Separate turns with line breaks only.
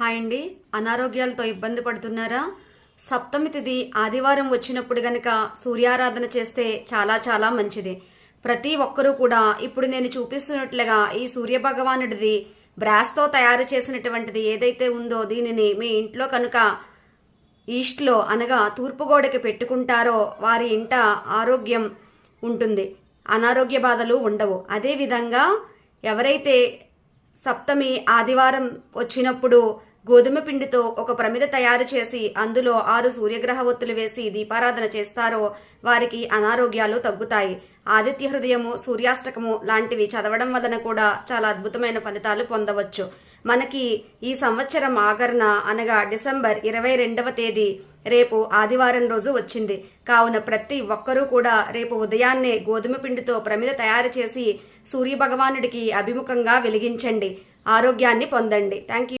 Hi అండి. అనారోగ్యాలతో ఇబ్బంది పడుతున్నారా? సప్తమి తిథి ఆదివారం వచ్చినప్పుడు గనక సూర్యారాధన చేస్తే చాలా చాలా మంచిది. ప్రతి ఒక్కరూ కూడా ఇప్పుడు నేను చూపిస్తున్నట్లుగా ఈ సూర్య భగవానుడిది బ్రాస్తో తయారు చేసినటువంటిది ఏదైతే ఉందో దీనిని మీ ఇంట్లో కనుక ఈస్ట్లో అనగా తూర్పు గోడకి పెట్టుకుంటారో వారి ఇంట ఆరోగ్యం ఉంటుంది. అనారోగ్య బాధలు ఉండవు. అదేవిధంగా ఎవరైతే సప్తమి ఆదివారం వచ్చినప్పుడు గోధుమ పిండితో ఒక ప్రమిద తయారు చేసి అందులో ఆరు సూర్యగ్రహ ఒత్తులు వేసి దీపారాధన చేస్తారో వారికి అనారోగ్యాలు తగ్గుతాయి. ఆదిత్య హృదయము సూర్యాష్టకము లాంటివి చదవడం వలన కూడా చాలా అద్భుతమైన ఫలితాలు పొందవచ్చు. మనకి ఈ సంవత్సరం ఆగరణ అనగా డిసెంబర్ ఇరవై రెండవ తేదీ రేపు ఆదివారం రోజు వచ్చింది. కావున ప్రతి ఒక్కరూ కూడా రేపు ఉదయాన్నే గోధుమ పిండితో ప్రమిద తయారు చేసి సూర్య భగవానుడికి అభిముఖంగా వెలిగించండి. ఆరోగ్యాన్ని పొందండి. Thank you